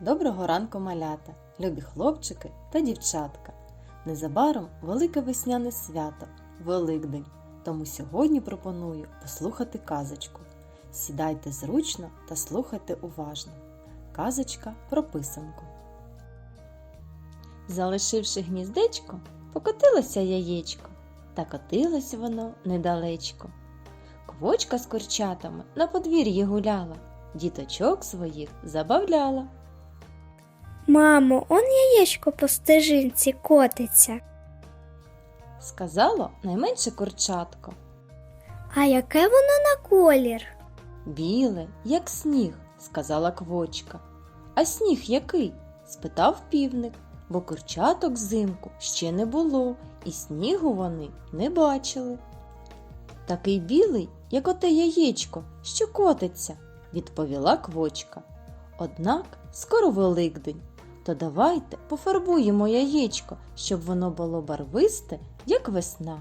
Доброго ранку, малята, любі хлопчики та дівчатка. Незабаром велике весняне свято, Великдень. Тому сьогодні пропоную послухати казочку. Сідайте зручно та слухайте уважно. Казочка про писанку. Залишивши гніздечко, покотилося яєчко, та котилось воно недалечко. Квочка з курчатами на подвір'ї гуляла, діточок своїх забавляла. Мамо, он яєчко по стежинці котиться. Сказало найменше курчатко. А яке воно на колір? Біле, як сніг, сказала квочка. А сніг який? спитав півник, бо курчаток взимку ще не було, і снігу вони не бачили. Такий білий, як оте яєчко, що котиться, відповіла квочка. Однак скоро Великдень, то давайте пофарбуємо яєчко, щоб воно було барвисте, як весна.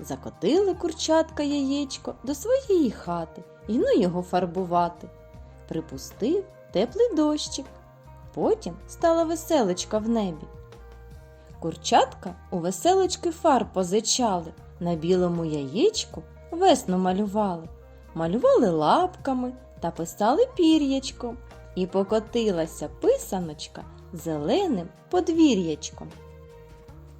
Закотили курчатка яєчко до своєї хати і ну його фарбувати. Припустив теплий дощик. Потім стала веселочка в небі. Курчатка у веселочки фарб позичали, на білому яєчку весну малювали, малювали лапками та писали пір'ячком, і покотилася писаночка зеленим подвір'ячком.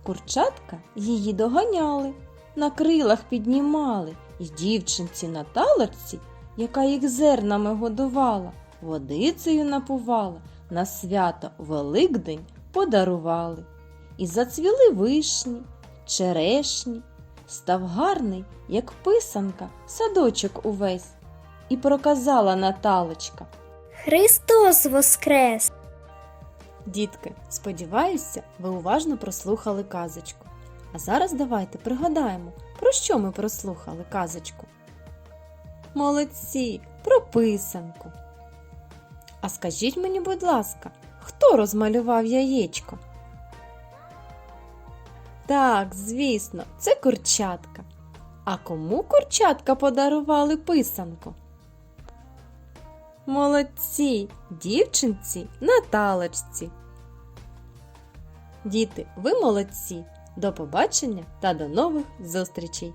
Курчатка її доганяли, на крилах піднімали, і дівчинці на талочці, яка їх зернами годувала, водицею напувала, на свято Великдень подарували. І зацвіли вишні, черешні, став гарний, як писанка, садочок увесь. І проказала Наталочка. Христос воскрес! Дітки, сподіваюся, ви уважно прослухали казочку. А зараз давайте пригадаємо, про що ми прослухали казочку. Молодці, про писанку. А скажіть мені, будь ласка, хто розмалював яєчко? Так, звісно, це курчатка. А кому курчатка подарували писанку? Молодці, дівчинці Наталочці. Діти, ви молодці. До побачення та до нових зустрічей!